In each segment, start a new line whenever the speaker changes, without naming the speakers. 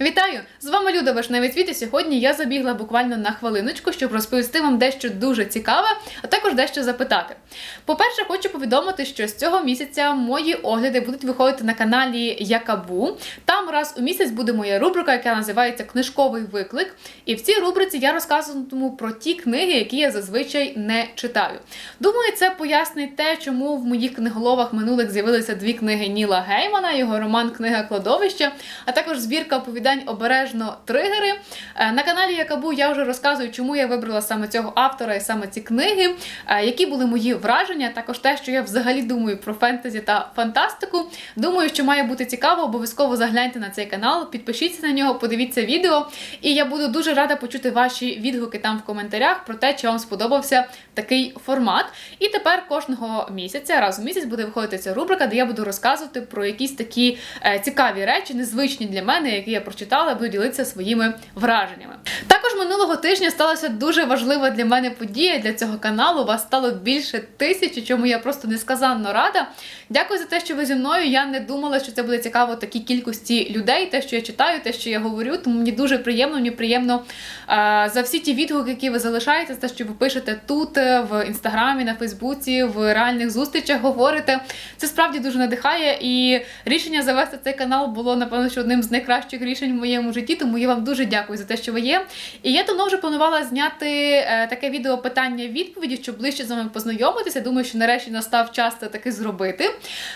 Вітаю! З вами Люда Вишневий Світ, і сьогодні я забігла буквально на хвилиночку, щоб розповісти вам дещо дуже цікаве, а також дещо запитати. По-перше, хочу повідомити, що з цього місяця мої огляди будуть виходити на каналі Якабу. Там раз у місяць буде моя рубрика, яка називається Книжковий виклик. І в цій рубриці я розказуватиму про ті книги, які я зазвичай не читаю. Думаю, це пояснить те, чому в моїх книголовах минулих з'явилися дві книги Ніла Геймана, його роман Книга кладовища, а також збірка оповідань обережно тригери. Е, На каналі Якабу я вже розказую, чому я вибрала саме цього автора і саме ці книги, е, які були мої враження, також те, що я взагалі думаю про фентезі та фантастику. Думаю, що має бути цікаво. Обов'язково загляньте на цей канал, підпишіться на нього, подивіться відео. І я буду дуже рада почути ваші відгуки там в коментарях про те, чи вам сподобався такий формат. І тепер кожного місяця, раз у місяць, буде виходити ця рубрика, де я буду розказувати про якісь такі е, цікаві речі, незвичні для мене, які я прочитала, буду ділитися своїми враженнями. Також минулого тижня сталася дуже важлива для мене подія для цього каналу. Вас стало більше тисячі, чому я просто несказанно рада. Дякую за те, що ви зі мною. Я не думала, що це буде цікаво такій кількості людей, те, що я читаю, те, що я говорю. Тому мені дуже приємно. Мені приємно е, за всі ті відгуки, які ви залишаєте, за те, що ви пишете тут, е, в інстаграмі, на Фейсбуці, в реальних зустрічах говорите. Це справді дуже надихає. І рішення завести цей канал було, напевно, що одним з найкращих рішень в моєму житті. Тому я вам дуже дякую за те, що ви є. І я давно вже планувала зняти е, таке відео питання-відповіді, щоб ближче з вами познайомитися. Думаю, що нарешті настав час це таки зробити.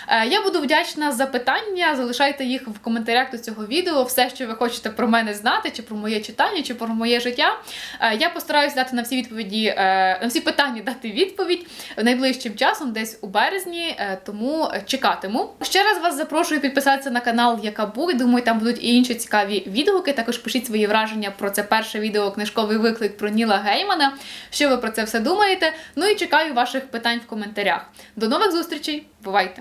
Е, я буду вдячна за питання. Залишайте їх в коментарях до цього відео. Все, що ви хочете про мене знати, чи про моє читання, чи про моє життя. Е, я постараюся дати на всі відповіді, на всі питання дати відповідь найближчим часом, десь у березні. тому чекатиму. Ще раз вас запрошую підписатися на канал Якабу. І думаю, там будуть і інші цікаві відгуки. Також пишіть свої враження про це перше відео книжковий виклик про Ніла Геймана. Що ви про це все думаєте? Ну і чекаю ваших питань в коментарях. До нових зустрічей! Бувайте!